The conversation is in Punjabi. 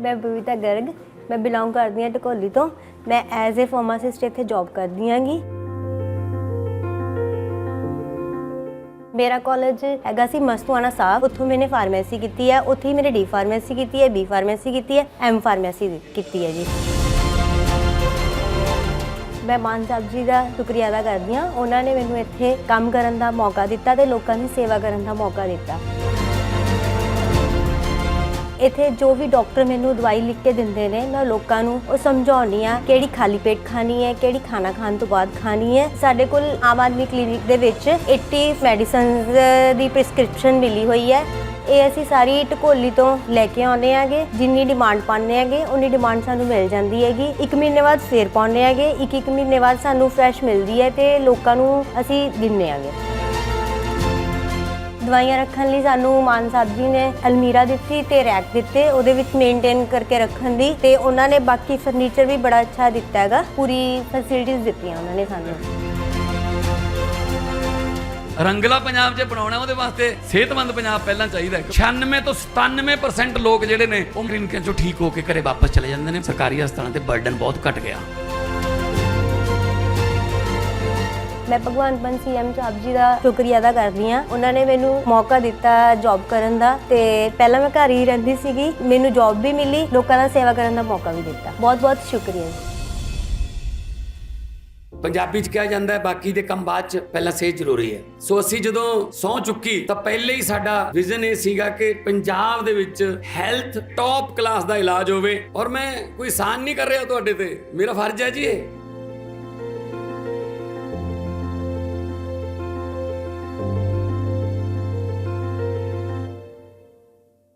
ਮੈਂ ਬਬੀਤਾ ਗਰਗ, ਮੈਂ ਬਿਲੋਂਗ ਕਰਦੀ ਹਾਂ ਟਕੋਲੀ ਤੋਂ, ਮੈਂ ਐਜ਼ ਅ ਫਾਰਮਾਸਿਸਟ ਇੱਥੇ ਜੌਬ ਕਰਦੀ ਹਾਂਗੀ। ਮੇਰਾ ਕਾਲਜ ਹੈਗਾ ਸੀ ਮਸਤੂਆਣਾ ਸਾਹਿਬ, ਉੱਥੋਂ ਮੈਨੇ ਫਾਰਮੇਸੀ ਕੀਤੀ ਹੈ, ਉੱਥੇ ਹੀ ਮੇਰੇ ਡੀ ਫਾਰਮੇਸੀ ਕੀਤੀ ਹੈ ਬੀ ਫਾਰਮੇਸੀ ਕੀਤੀ ਹੈ ਐਮ ਫਾਰਮੇਸੀ ਕੀਤੀ ਹੈ ਜੀ। ਮੈਂ ਮਾਨ ਸਾਹਿਬ ਜੀ ਦਾ ਸ਼ੁਕਰੀਆ ਅਦਾ ਕਰਦੀ ਹਾਂ, ਉਹਨਾਂ ਨੇ ਮੈਨੂੰ ਇੱਥੇ ਕੰਮ ਕਰਨ ਦਾ ਮੌਕਾ ਦਿੱਤਾ ਤੇ ਲੋਕਾਂ ਦੀ ਸੇਵਾ ਕਰਨ ਦਾ ਮੌਕਾ ਦਿੱਤਾ। ਇੱਥੇ ਜੋ ਵੀ ਡਾਕਟਰ ਮੈਨੂੰ ਦਵਾਈ ਲਿਖ ਕੇ ਦਿੰਦੇ ਨੇ, ਮੈਂ ਲੋਕਾਂ ਨੂੰ ਉਹ ਸਮਝਾਉਣੀ ਆ ਕਿਹੜੀ ਖਾਲੀ ਪੇਟ ਖਾਣੀ ਹੈ, ਕਿਹੜੀ ਖਾਣਾ ਖਾਣ ਤੋਂ ਬਾਅਦ ਖਾਣੀ ਹੈ। ਸਾਡੇ ਕੋਲ ਆਮ ਆਦਮੀ ਕਲੀਨਿਕ ਦੇ ਵਿੱਚ 80 ਮੈਡੀਸਿਨਸ ਦੀ ਪ੍ਰਿਸਕ੍ਰਿਪਸ਼ਨ ਮਿਲੀ ਹੋਈ ਹੈ। ਇਹ ਅਸੀਂ ਸਾਰੀ ਟਕੋਲੀ ਤੋਂ ਲੈ ਕੇ ਆਉਂਦੇ ਆਗੇ ਜਿੰਨੀ ਡਿਮਾਂਡ ਪਾਉਂਦੇ ਆਗੇ ਉਨੀ ਡਿਮਾਂਡ ਸਾਨੂੰ ਮਿਲ ਜਾਂਦੀ ਹੈਗੀ। ਇੱਕ ਮਹੀਨੇ ਬਾਅਦ ਫੇਰ ਪਾਉਂਦੇ ਆਗੇ ਇੱਕ ਇੱਕ ਮਹੀਨੇ ਬਾਅਦ ਸਾਨੂੰ ਫਰੈਸ਼ ਮਿਲਦੀ ਹੈ ਤੇ ਲੋਕਾਂ ਨੂੰ ਅਸੀਂ ਦਿੰਨੇ ਆਗੇ ਦਵਾਈਆਂ ਰੱਖਣ ਲਈ ਸਾਨੂੰ ਮਾਨ ਸਾਹਿਬ ਜੀ ਨੇ ਅਲਮੀਰਾ ਦਿੱਤੀ ਤੇ ਰੈਕ ਦਿੱਤੇ, ਉਹਦੇ ਵਿੱਚ ਮੇਨਟੇਨ ਕਰਕੇ ਰੱਖਣ ਦੀ ਤੇ ਉਹਨਾਂ ਨੇ ਬਾਕੀ ਫਰਨੀਚਰ ਵੀ ਬੜਾ ਅੱਛਾ ਦਿੱਤਾ ਹੈਗਾ। ਪੂਰੀ ਫੈਸਿਲਿਟੀਆਂ ਦਿੱਤੀਆਂ ਉਹਨਾਂ ਨੇ ਸਾਨੂੰ। ਰੰਗਲਾ ਪੰਜਾਬ ਜੇ ਬਣਾਉਣਾ ਉਹਦੇ ਵਾਸਤੇ ਸਿਹਤਮੰਦ ਪੰਜਾਬ ਪਹਿਲਾਂ ਚਾਹੀਦਾ ਹੈ। 96 ਤੋਂ 97% ਲੋਕ ਜਿਹੜੇ ਨੇ ਉਹ ਕਲੀਨਿਕਾਂ ਚੋਂ ਠੀਕ ਹੋ ਕੇ ਘਰੇ ਵਾਪਸ ਚਲੇ ਜਾਂਦੇ ਨੇ। ਸਰਕਾਰੀ ਹਸਪਤਾਲਾਂ ਤੇ ਬਰਡਨ ਬਹੁਤ ਘਟ ਗਿਆ। ਮੈਂ ਭਗਵੰਤ ਮਾਨ ਸੀਐਮ ਸਾਹਿਬ ਜੀ ਦਾ ਸ਼ੁਕਰੀਆ ਅਦਾ ਕਰਦੀ ਹਾਂ। ਉਹਨਾਂ ਨੇ ਮੈਨੂੰ ਮੌਕਾ ਦਿੱਤਾ ਜੌਬ ਕਰਨ ਦਾ ਤੇ ਪਹਿਲਾਂ ਮੈਂ ਘਰ ਹੀ ਰਹਿੰਦੀ ਸੀਗੀ। ਮੈਨੂੰ ਜੌਬ ਵੀ ਮਿਲੀ, ਲੋਕਾਂ ਦਾ ਸੇਵਾ ਕਰਨ ਦਾ ਮੌਕਾ ਵੀ ਦਿੱਤਾ। ਬਹੁਤ ਬਹੁਤ ਸ਼ੁਕਰੀਆ ਜੀ। ਪੰਜਾਬੀ ਚ ਕਿਹਾ ਜਾਂਦਾ ਹੈ, ਬਾਕੀ ਦੇ ਕੰਮ ਬਾਅਦ ਚ ਪਹਿਲਾਂ ਸਿਹਤ ਜ਼ਰੂਰੀ ਹੈ। ਸੋ ਅਸੀਂ ਜਦੋਂ ਸੌ ਚੁੱਕੀ, ਤਾਂ ਪਹਿਲੇ ਹੀ ਸਾਡਾ ਵਿਜ਼ਨ ਇਹ ਸੀਗਾ ਕਿ ਪੰਜਾਬ ਦੇ ਵਿੱਚ ਹੈਲਥ ਟੌਪ ਕਲਾਸ ਦਾ ਇਲਾਜ ਹੋਵੇ। ਔਰ ਮੈਂ ਕੋਈ ਸਾਨ ਨਹੀਂ ਕਰ ਰਿਹਾ ਤੁਹਾਡੇ ਤੇ। ਮੇਰਾ ਫਰਜ਼ ਹੈ ਜੀ ਇਹ।